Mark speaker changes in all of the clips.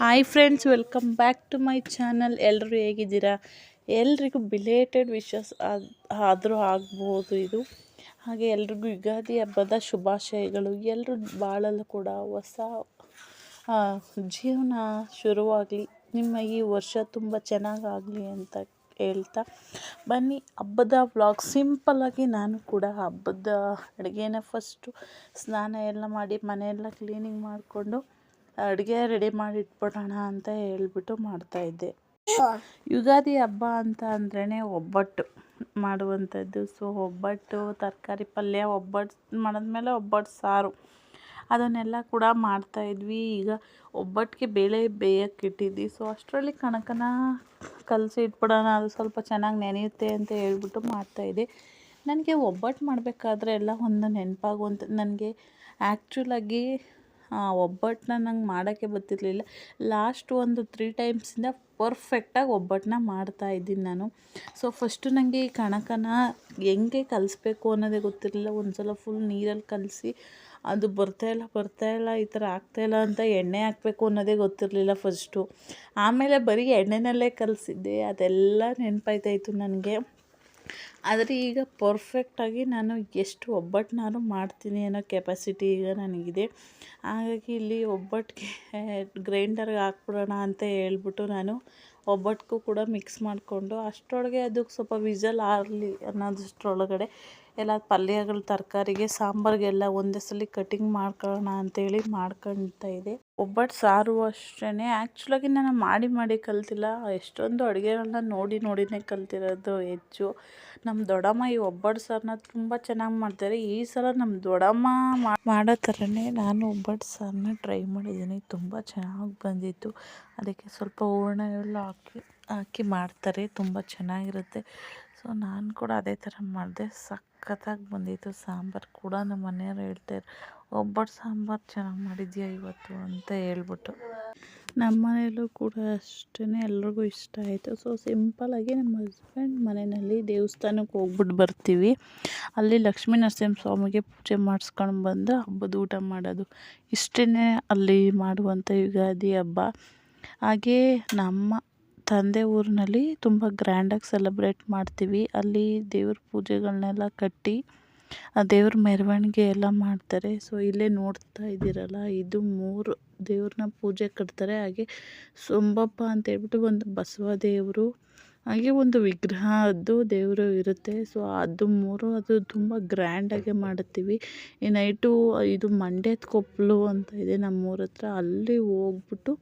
Speaker 1: Hi friends welcome back to my channel ಎಲ್ಲರೂ ಹೇಗಿದ್ದೀರಾ? ಎಲ್ರಿಗೂ ಬಿಲೇಟೆಡ್ ವಿಶಸ್ ಆದರೂ ಆಗ್ಬೋದು ಇದು. ಹಾಗೆ ಎಲ್ರಿಗೂ ಯುಗಾದಿ ಹಬ್ಬದ ಶುಭಾಶಯಗಳು. ಎಲ್ಲರೂ ಬಾಳಲು ಕೂಡ ಹೊಸ ಜೀವನ ಶುರುವಾಗಲಿ, ನಿಮ್ಮ ಈ ವರ್ಷ ತುಂಬ ಚೆನ್ನಾಗಾಗಲಿ ಅಂತ ಹೇಳ್ತಾ ಬನ್ನಿ ಹಬ್ಬದ ವ್ಲಾಗ್ ಸಿಂಪಲ್ಲಾಗಿ ನಾನು ಕೂಡ ಹಬ್ಬದ ಅಡುಗೆನ ಫಸ್ಟು ಸ್ನಾನ ಎಲ್ಲ ಮಾಡಿ ಮನೆಯೆಲ್ಲ ಕ್ಲೀನಿಂಗ್ ಮಾಡಿಕೊಂಡು ಅಡುಗೆ ರೆಡಿ ಮಾಡಿ ಇಟ್ಬಿಡೋಣ ಅಂತ ಹೇಳ್ಬಿಟ್ಟು ಮಾಡ್ತಾಯಿದ್ದೆ. ಯುಗಾದಿ ಹಬ್ಬ ಅಂತ ಅಂದ್ರೇ ಒಬ್ಬಟ್ಟು ಮಾಡುವಂಥದ್ದು. ಸೊ ಒಬ್ಬಟ್ಟು ತರಕಾರಿ ಪಲ್ಯ ಒಬ್ಬಟ್ಟು ಮಾಡಿದ್ಮೇಲೆ ಒಬ್ಬಟ್ಟು ಸಾರು. ಅದನ್ನೆಲ್ಲ ಕೂಡ ಮಾಡ್ತಾಯಿದ್ವಿ. ಈಗ ಒಬ್ಬಟ್ಟಿಗೆ ಬೇಳೆ ಬೇಯಕ್ಕೆ ಇಟ್ಟಿದ್ವಿ. ಸೊ ಅಷ್ಟರಲ್ಲಿ ಕಣಕನ ಕಲಸಿ ಇಟ್ಬಿಡೋಣ ಅದು ಸ್ವಲ್ಪ ಚೆನ್ನಾಗಿ ನೆನೆಯುತ್ತೆ ಅಂತ ಹೇಳ್ಬಿಟ್ಟು ಮಾಡ್ತಾಯಿದ್ದೆ. ನನಗೆ ಒಬ್ಬಟ್ಟು ಮಾಡಬೇಕಾದ್ರೆ ಎಲ್ಲ ಒಂದು ನೆನಪಾಗುವಂಥ ನನಗೆ ಆ್ಯಕ್ಚುಲಾಗಿ ಒಬ್ಬಟ್ಟನ್ನ ನಂಗೆ ಮಾಡೋಕ್ಕೆ ಬರ್ತಿರ್ಲಿಲ್ಲ. ಲಾಸ್ಟ್ ಒಂದು ತ್ರೀ ಟೈಮ್ಸಿಂದ ಪರ್ಫೆಕ್ಟಾಗಿ ಒಬ್ಬಟ್ಟನ್ನ ಮಾಡ್ತಾ ಇದ್ದೀನಿ ನಾನು. ಸೊ ಫಸ್ಟು ನನಗೆ ಈ ಕಣಕನ ಹೆಂಗೆ ಕಲಿಸ್ಬೇಕು ಅನ್ನೋದೇ ಗೊತ್ತಿರಲಿಲ್ಲ. ಒಂದು ಸಲ ಫುಲ್ ನೀರಲ್ಲಿ ಕಲಸಿ ಅದು ಬರ್ತಾ ಇಲ್ಲ ಬರ್ತಾ ಇಲ್ಲ, ಈ ಥರ ಆಗ್ತಾಯಿಲ್ಲ ಅಂತ ಎಣ್ಣೆ ಹಾಕಬೇಕು ಅನ್ನೋದೇ ಗೊತ್ತಿರಲಿಲ್ಲ ಫಸ್ಟು ಆಮೇಲೆ ಬರೀ ಎಣ್ಣೆನಲ್ಲೇ ಕಲಿಸಿದ್ದೆ. ಅದೆಲ್ಲ ನೆನಪಾಯ್ತಾಯಿತ್ತು ನನಗೆ ಆದರೆ ಈಗ ಪರ್ಫೆಕ್ಟಾಗಿ ನಾನು ಎಷ್ಟು ಒಬ್ಬಟ್ಟನ್ನಾದ್ರು ಮಾಡ್ತೀನಿ ಅನ್ನೋ ಕೆಪಾಸಿಟಿ ಈಗ ನನಗಿದೆ. ಹಾಗಾಗಿ ಇಲ್ಲಿ ಒಬ್ಬಟ್ಟಿಗೆ ಗ್ರೈಂಡರ್ಗೆ ಹಾಕ್ಬಿಡೋಣ ಅಂತ ಹೇಳ್ಬಿಟ್ಟು ನಾನು ಒಬ್ಬಟ್ಟಿಗೂ ಕೂಡ ಮಿಕ್ಸ್ ಮಾಡಿಕೊಂಡು ಅಷ್ಟರೊಳಗೆ ಅದಕ್ಕೆ ಸ್ವಲ್ಪ ವಿಸಲ್ ಆರಲಿ ಅನ್ನೋದಷ್ಟರೊಳಗಡೆ ಎಲ್ಲ ಪಲ್ಯಗಳು, ತರಕಾರಿಗೆ, ಸಾಂಬಾರಿಗೆಲ್ಲ ಒಂದೇ ಸಲ ಕಟಿಂಗ್ ಮಾಡ್ಕೊಳ್ಳೋಣ ಅಂತೇಳಿ ಮಾಡ್ಕೊಳ್ತಾ ಇದೆ. ಒಬ್ಬಟ್ಟು ಸಾರು ಅಷ್ಟೇ ಆ್ಯಕ್ಚುಲಾಗಿ ನಾನು ಮಾಡಿ ಮಾಡಿ ಕಲ್ತಿಲ್ಲ. ಎಷ್ಟೊಂದು ಅಡುಗೆಗಳನ್ನ ನೋಡಿ ನೋಡಿನೇ ಕಲ್ತಿರೋದು ಹೆಚ್ಚು. ನಮ್ಮ ದೊಡ್ಡಮ್ಮ ಈ ಒಬ್ಬಟ್ಟು ಸಾರನ್ನ ತುಂಬ ಚೆನ್ನಾಗಿ ಮಾಡ್ತಾರೆ. ಈ ಸಲ ನಮ್ಮ ದೊಡ್ಡಮ್ಮ ಮಾಡೋ ಥರನೇ ನಾನು ಒಬ್ಬಟ್ಟು ಸಾರನ್ನ ಟ್ರೈ ಮಾಡಿದ್ದೀನಿ. ತುಂಬ ಚೆನ್ನಾಗಿ ಬಂದಿತ್ತು. ಅದಕ್ಕೆ ಸ್ವಲ್ಪ ಹೂರ್ಣ ಎಲ್ಲ ಹಾಕಿ ಹಾಕಿ ಮಾಡ್ತಾರೆ, ತುಂಬ ಚೆನ್ನಾಗಿರುತ್ತೆ. ಸೊ ನಾನು ಕೂಡ ಅದೇ ಥರ ಮಾಡಿದೆ. ಸಖತ್ತಾಗಿ ಬಂದಿತ್ತು. ಸಾಂಬಾರು ಕೂಡ ನಮ್ಮ ಮನೆಯವ್ರು ಹೇಳ್ತಾರೆ ಒಬ್ಬಟ್ಟು ಸಾಂಬಾರು ಚೆನ್ನಾಗಿ ಮಾಡಿದ್ಯಾ ಇವತ್ತು ಅಂತ ಹೇಳ್ಬಿಟ್ಟು. ನಮ್ಮ ಮನೆಯಲ್ಲೂ ಕೂಡ ಅಷ್ಟೇ ಎಲ್ರಿಗೂ ಇಷ್ಟ ಆಯಿತು. ಸೊ ಸಿಂಪಲಾಗಿ ನಮ್ಮ ಹಸ್ಬೆಂಡ್ ಮನೆಯಲ್ಲಿ ದೇವಸ್ಥಾನಕ್ಕೆ ಹೋಗ್ಬಿಟ್ಟು ಬರ್ತೀವಿ. ಅಲ್ಲಿ ಲಕ್ಷ್ಮೀ ನರಸಿಂಹ ಸ್ವಾಮಿಗೆ ಪೂಜೆ ಮಾಡಿಸ್ಕೊಂಡು ಬಂದು ಹಬ್ಬದ ಊಟ ಮಾಡೋದು. ಇಷ್ಟೇ ಅಲ್ಲಿ ಮಾಡುವಂಥ ಯುಗಾದಿ ಹಬ್ಬ. ಹಾಗೇ ನಮ್ಮ ತಂದೆ ಊರಿನಲ್ಲಿ ತುಂಬ ಗ್ರ್ಯಾಂಡಾಗಿ ಸೆಲೆಬ್ರೇಟ್ ಮಾಡ್ತೀವಿ. ಅಲ್ಲಿ ದೇವ್ರ ಪೂಜೆಗಳನ್ನೆಲ್ಲ ಕಟ್ಟಿ, ಆ ದೇವ್ರ ಮೆರವಣಿಗೆ ಎಲ್ಲ ಮಾಡ್ತಾರೆ. ಸೊ ಇಲ್ಲೇ ನೋಡ್ತಾ ಇದ್ದೀರಲ್ಲ, ಇದು ಮೂರು ದೇವ್ರನ್ನ ಪೂಜೆ ಕಟ್ತಾರೆ. ಹಾಗೆ ಸೊಂಬಪ್ಪ ಅಂತ ಹೇಳ್ಬಿಟ್ಟು ಒಂದು ಬಸವ ದೇವರು ಹಾಗೆ ಒಂದು ವಿಗ್ರಹದ್ದು ದೇವರು ಇರುತ್ತೆ. ಸೊ ಅದು ಮೂರು, ಅದು ತುಂಬ ಗ್ರ್ಯಾಂಡಾಗೆ ಮಾಡುತ್ತೀವಿ ಈ ನೈಟು ಇದು ಮಂಡ್ಯದ ಕೊಪ್ಪಲು ಅಂತ ಇದೆ ನಮ್ಮೂರ ಹತ್ರ. ಅಲ್ಲಿ ಹೋಗ್ಬಿಟ್ಟು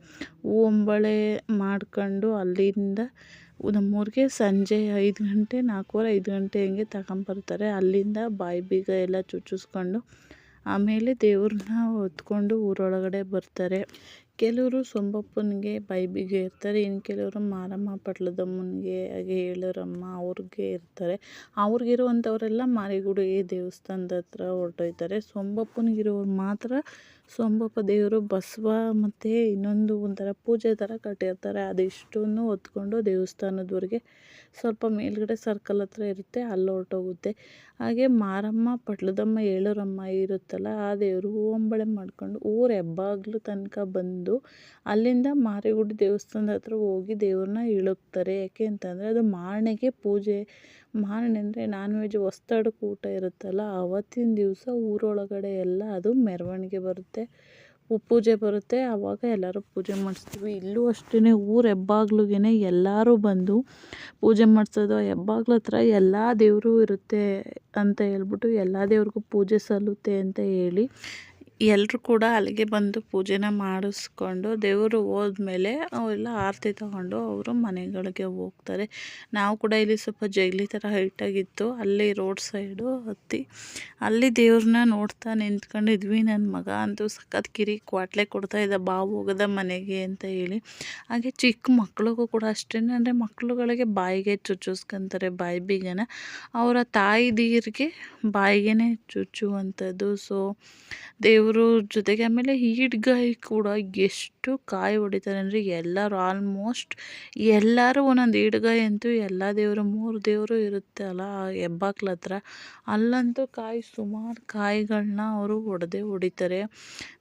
Speaker 1: ಓಂಬಳೆ ಮಾಡ್ಕೊಂಡು ಅಲ್ಲಿಂದ ನಮ್ಮೂರಿಗೆ ಸಂಜೆ ಐದು ಗಂಟೆ, ನಾಲ್ಕೂವರೆ, ಐದು ಗಂಟೆ ಹಂಗೆ ತಗೊಂಬರ್ತಾರೆ. ಅಲ್ಲಿಂದ ಬಾಯಿ ಬೀಗ ಎಲ್ಲ ಚುಚ್ಚಿಸ್ಕೊಂಡು ಆಮೇಲೆ ದೇವ್ರನ್ನ ಹೊತ್ಕೊಂಡು ಊರೊಳಗಡೆ ಬರ್ತಾರೆ. ಕೆಲವರು ಸೊಂಬಪ್ಪನಿಗೆ ಬೈಬಿಗೆ ಇರ್ತಾರೆ, ಇನ್ನು ಕೆಲವರು ಮಾರಮ್ಮ ಪಟ್ಲದಮ್ಮನಿಗೆ ಹಾಗೆ ಹೇಳೋರಮ್ಮ ಅವ್ರಿಗೆ ಇರ್ತಾರೆ. ಅವ್ರಿಗಿರುವಂಥವರೆಲ್ಲ ಮಾರಿಗುಡಿ ದೇವಸ್ಥಾನದ ಹತ್ರ ಹೊರ್ಟೋಯ್ತಾರೆ. ಸೊಂಬಪ್ಪನಿಗಿರೋರು ಮಾತ್ರ ಸೋಮಪ್ಪ ದೇವರು ಬಸವ ಮತ್ತು ಇನ್ನೊಂದು ಒಂಥರ ಪೂಜೆ ಥರ ಕಟ್ಟಿರ್ತಾರೆ. ಅದಿಷ್ಟನ್ನು ಹೊತ್ಕೊಂಡು ದೇವಸ್ಥಾನದವರೆಗೆ ಸ್ವಲ್ಪ ಮೇಲುಗಡೆ ಸರ್ಕಲ್ ಹತ್ರ ಇರುತ್ತೆ, ಅಲ್ಲಿ ಹೊರ್ಟೋಗುತ್ತೆ. ಹಾಗೆ ಮಾರಮ್ಮ, ಪಟ್ಲದಮ್ಮ, ಏಳೂರಮ್ಮ ಇರುತ್ತಲ್ಲ, ಆ ದೇವರು ಹೂವಂಬಳೆ ಮಾಡ್ಕೊಂಡು ಊರ ಹೆಬ್ಬಾಗ್ಲು ತನಕ ಬಂದು ಅಲ್ಲಿಂದ ಮಾರಿಗುಡಿ ದೇವಸ್ಥಾನದ ಹತ್ರ ಹೋಗಿ ದೇವ್ರನ್ನ ಇಳುಕ್ತಾರೆ. ಯಾಕೆ ಅಂತಂದರೆ ಅದು ಮಾರನೆಗೆ ಪೂಜೆ ಮಾರನೆ ಅಂದರೆ ನಾನ್ ವೆಜ್ ಹೊಸ್ದಡ್ಕ ಊಟ ಇರುತ್ತಲ್ಲ ಆವತ್ತಿನ ದಿವಸ ಊರೊಳಗಡೆ ಎಲ್ಲ ಅದು ಮೆರವಣಿಗೆ ಬರುತ್ತೆ. ಪೂಜೆ ಬರುತ್ತೆ. ಆವಾಗ ಎಲ್ಲರೂ ಪೂಜೆ ಮಾಡಿಸ್ತೀವಿ. ಇಲ್ಲೂ ಅಷ್ಟೇ ಊರ ಹೆಬ್ಬಾಗ್ಲಿಗೆ ಎಲ್ಲರೂ ಬಂದು ಪೂಜೆ ಮಾಡಿಸೋದು. ಹೆಬ್ಬಾಗ್ಲ ಹತ್ರ ಎಲ್ಲ ದೇವರು ಇರುತ್ತೆ ಅಂತ ಹೇಳ್ಬಿಟ್ಟು ಎಲ್ಲ ದೇವ್ರಿಗೂ ಪೂಜೆ ಸಲ್ಲುತ್ತೆ ಅಂತ ಹೇಳಿ ಎಲ್ಲರೂ ಕೂಡ ಅಲ್ಲಿಗೆ ಬಂದು ಪೂಜೆನ ಮಾಡಿಸ್ಕೊಂಡು ದೇವರು ಹೋದ್ಮೇಲೆ ಅವೆಲ್ಲ ಆರತಿ ತಗೊಂಡು ಅವರು ಮನೆಗಳಿಗೆ ಹೋಗ್ತಾರೆ. ನಾವು ಕೂಡ ಇಲ್ಲಿ ಸ್ವಲ್ಪ ಜೈಲಿ ಥರ ಹೈಟಾಗಿತ್ತು ಅಲ್ಲಿ ರೋಡ್ ಸೈಡು ಹತ್ತಿ ಅಲ್ಲಿ ದೇವ್ರನ್ನ ನೋಡ್ತಾ ನಿಂತ್ಕೊಂಡಿದ್ವಿ. ನನ್ನ ಮಗ ಅಂತೂ ಸಖತ್ ಕಿರಿ ಕ್ವಾಟ್ಲೆ ಕೊಡ್ತಾಯಿದ್ದ ಬಾ, ಹೋಗದ ಮನೆಗೆ ಅಂತ ಹೇಳಿ. ಹಾಗೆ ಚಿಕ್ಕ ಮಕ್ಕಳಿಗೂ ಕೂಡ ಅಷ್ಟೇ, ಅಂದರೆ ಮಕ್ಕಳುಗಳಿಗೆ ಬಾಯಿಗೆ ಚುಚ್ಚುಸ್ಕೊಂತಾರೆ, ಬಾಯಿ ಬೀಗನ. ಅವರ ತಾಯಿದೀರಿಗೆ ಬಾಯಿಗೆ ಚುಚ್ಚುವಂಥದ್ದು. ಸೊ ದೇವ್ರ ದೇವರು ಜೊತೆಗೆ ಆಮೇಲೆ ಈಡ್ಗಾಯಿ ಕೂಡ ಎಷ್ಟು ಕಾಯಿ ಹೊಡಿತಾರೆ ಅಂದರೆ ಎಲ್ಲರೂ ಆಲ್ಮೋಸ್ಟ್ ಎಲ್ಲರೂ ಒಂದೊಂದು ಈಡ್ಗಾಯಿ ಅಂತೂ ಎಲ್ಲ ದೇವರು, ಮೂರು ದೇವರು ಇರುತ್ತೆ ಅಲ್ಲ ಹೆಬ್ಬಾಕ್ಲ ಹತ್ರ. ಅಲ್ಲಂತೂ ಕಾಯಿ ಸುಮಾರು ಕಾಯಿಗಳನ್ನ ಅವರು ಹೊಡೆದೇ ಹೊಡಿತಾರೆ.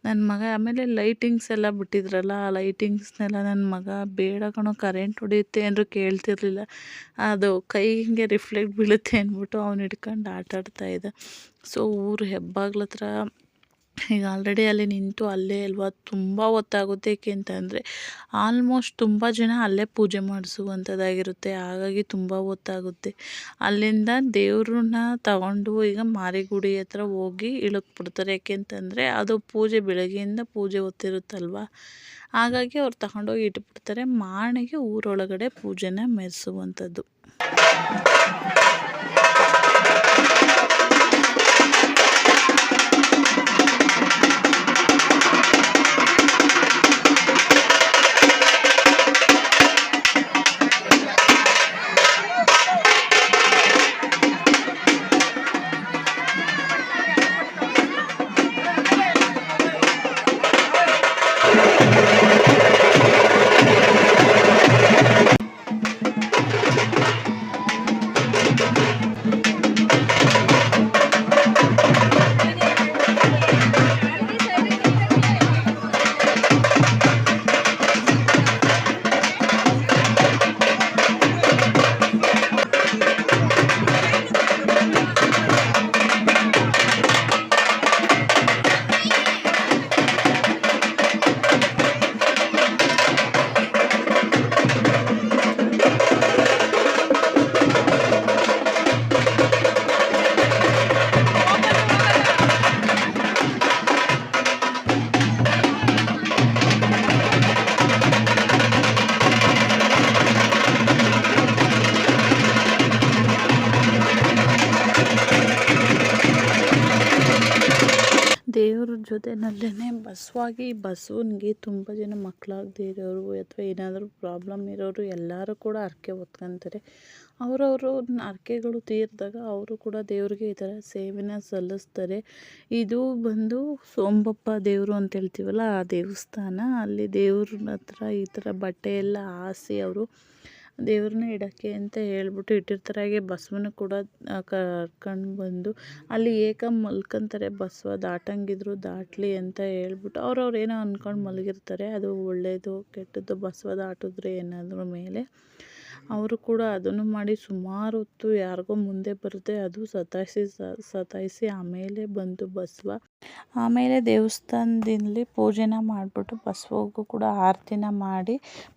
Speaker 1: ನನ್ನ ಮಗ ಆಮೇಲೆ ಲೈಟಿಂಗ್ಸ್ ಎಲ್ಲ ಬಿಟ್ಟಿದ್ರಲ್ಲ, ಆ ಲೈಟಿಂಗ್ಸ್ನೆಲ್ಲ ನನ್ನ ಮಗ ಬೇಡ ಕಣೋ ಕರೆಂಟ್ ಹೊಡೆಯುತ್ತೆ ಅಂದರೂ ಕೇಳ್ತಿರ್ಲಿಲ್ಲ. ಅದು ಕೈ ಹಿಂಗೆ ರಿಫ್ಲೆಕ್ಟ್ ಬೀಳುತ್ತೆ ಅಂದ್ಬಿಟ್ಟು ಅವ್ನು ಹಿಡ್ಕೊಂಡು ಆಟಾಡ್ತಾ ಇದ್ದ. ಸೊ ಊರು ಹೆಬ್ಬಾಗ್ಲ ಹತ್ರ ಈಗ ಆಲ್ರೆಡಿ ಅಲ್ಲಿ ನಿಂತು ಅಲ್ಲೇ ಅಲ್ವಾ? ತುಂಬ ಹೊತ್ತಾಗುತ್ತೆ ಏಕೆ ಅಂತಂದರೆ ಆಲ್ಮೋಸ್ಟ್ ತುಂಬ ಜನ ಅಲ್ಲೇ ಪೂಜೆ ಮಾಡಿಸುವಂಥದ್ದಾಗಿರುತ್ತೆ ಹಾಗಾಗಿ ತುಂಬ ಹೊತ್ತಾಗುತ್ತೆ. ಅಲ್ಲಿಂದ ದೇವ್ರನ್ನ ತಗೊಂಡು ಈಗ ಮಾರಿಗುಡಿ ಹತ್ರ ಹೋಗಿ ಇಳಕ್ಬಿಡ್ತಾರೆ ಯಾಕೆ ಅಂತಂದರೆ ಅದು ಪೂಜೆ ಬೆಳಗ್ಗೆಯಿಂದ ಪೂಜೆ ಹೊತ್ತಿರುತ್ತಲ್ವ? ಹಾಗಾಗಿ ಅವ್ರು ತಗೊಂಡೋಗಿ ಇಟ್ಬಿಡ್ತಾರೆ. ಮಾಣಿಗೆ ಊರೊಳಗಡೆ ಪೂಜೆನ ಮೆರೆಸುವಂಥದ್ದು ದೇವ್ರ ಜೊತೆನಲ್ಲೇ ಬಸವಾಗಿ ಬಸವನಿಗೆ ತುಂಬ ಜನ ಮಕ್ಕಳಾಗದೇ ಇರೋರು ಅಥವಾ ಏನಾದರೂ ಪ್ರಾಬ್ಲಮ್ ಇರೋರು ಎಲ್ಲರೂ ಕೂಡ ಹರಕೆ ಹೊತ್ಕೊಂತಾರೆ. ಅವರವರು ಹರಕೆಗಳು ತೀರಿದಾಗ ಅವರು ಕೂಡ ದೇವ್ರಿಗೆ ಈ ಥರ ಸೇವೆನ ಸಲ್ಲಿಸ್ತಾರೆ. ಇದು ಬಂದು ಸೋಂಬಪ್ಪ ದೇವರು ಅಂತ ಹೇಳ್ತೀವಲ್ಲ, ಆ ದೇವಸ್ಥಾನ. ಅಲ್ಲಿ ದೇವ್ರ ಹತ್ರ ಈ ಥರ ಬಟ್ಟೆ ಎಲ್ಲ ಹಾಸಿ ಅವರು ದೇವ್ರನ್ನ ಇಡೋಕ್ಕೆ ಅಂತ ಹೇಳ್ಬಿಟ್ಟು ಇಟ್ಟಿರ್ತಾರೆ. ಹಾಗೆ ಬಸವನ ಕೂಡ ಕರ್ಕೊಂಡು ಬಂದು ಅಲ್ಲಿ ಏಕ ಮಲ್ಕೊಂತಾರೆ. ಬಸವ ದಾಟಂಗಿದ್ರು ದಾಟಲಿ ಅಂತ ಹೇಳ್ಬಿಟ್ಟು ಅವ್ರವ್ರು ಏನೋ ಅಂದ್ಕೊಂಡು ಮಲಗಿರ್ತಾರೆ. ಅದು ಒಳ್ಳೆಯದು ಕೆಟ್ಟದ್ದು ಬಸವ ದಾಟಿದ್ರೆ ಏನಾದರೂ ಮೇಲೆ. ಅವರು ಕೂಡ ಅದನ್ನು ಮಾಡಿ ಸುಮಾರು ಹೊತ್ತು ಯಾರಿಗೋ ಮುಂದೆ ಬರುತ್ತೆ. ಅದು ಸತಾಯಿಸಿ ಸತಾಯಿಸಿ ಆಮೇಲೆ ಬಂತು ಬಸವ ಆಮೇಲೆ ದೇವಸ್ಥಾನದಲ್ಲಿ ಪೂಜೆನ ಮಾಡಿಬಿಟ್ಟು ಬಸವಗೂ ಕೂಡ ಆರತಿನ ಮಾಡಿ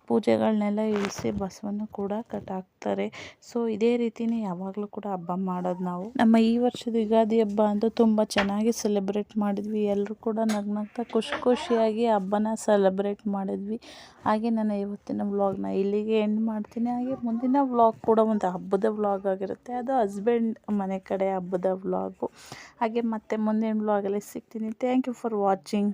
Speaker 1: ಪೂಜೆಗಳನ್ನೆಲ್ಲ ಇಳಿಸಿ ಬಸವನ್ನು ಕೂಡ ಕಟ್ಟಾಕ್ತಾರೆ. ಸೊ ಇದೇ ರೀತಿನೇ ಯಾವಾಗಲೂ ಕೂಡ ಹಬ್ಬ ಮಾಡೋದು ನಾವು. ನಮ್ಮ ಈ ವರ್ಷದ ಯುಗಾದಿ ಹಬ್ಬ ಅಂತೂ ತುಂಬ ಚೆನ್ನಾಗಿ ಸೆಲೆಬ್ರೇಟ್ ಮಾಡಿದ್ವಿ. ಎಲ್ಲರೂ ಕೂಡ ನಗ್ನಗ್ತಾ ಖುಷಿ ಖುಷಿಯಾಗಿ ಹಬ್ಬನ ಸೆಲೆಬ್ರೇಟ್ ಮಾಡಿದ್ವಿ. ಹಾಗೆ ನಾನು ಇವತ್ತಿನ ವ್ಲಾಗ್ನ ಇಲ್ಲಿಗೆ ಎಂಡ್ ಮಾಡ್ತೀನಿ. ಹಾಗೆ ಮುಂದಿನ ವ್ಲಾಗ್ ಕೂಡ ಒಂದು ಹಬ್ಬದ ವ್ಲಾಗ್ ಆಗಿರುತ್ತೆ. ಅದು ಹಸ್ಬೆಂಡ್ ಮನೆ ಕಡೆ ಹಬ್ಬದ ವ್ಲಾಗು ಹಾಗೆ ಮತ್ತೆ ಮುಂದಿನ ವ್ಲಾಗಲ್ಲಿ ಸಿಗ್ತೀನಿ ಥ್ಯಾಂಕ್ ಯು ಫಾರ್ ವಾಚಿಂಗ್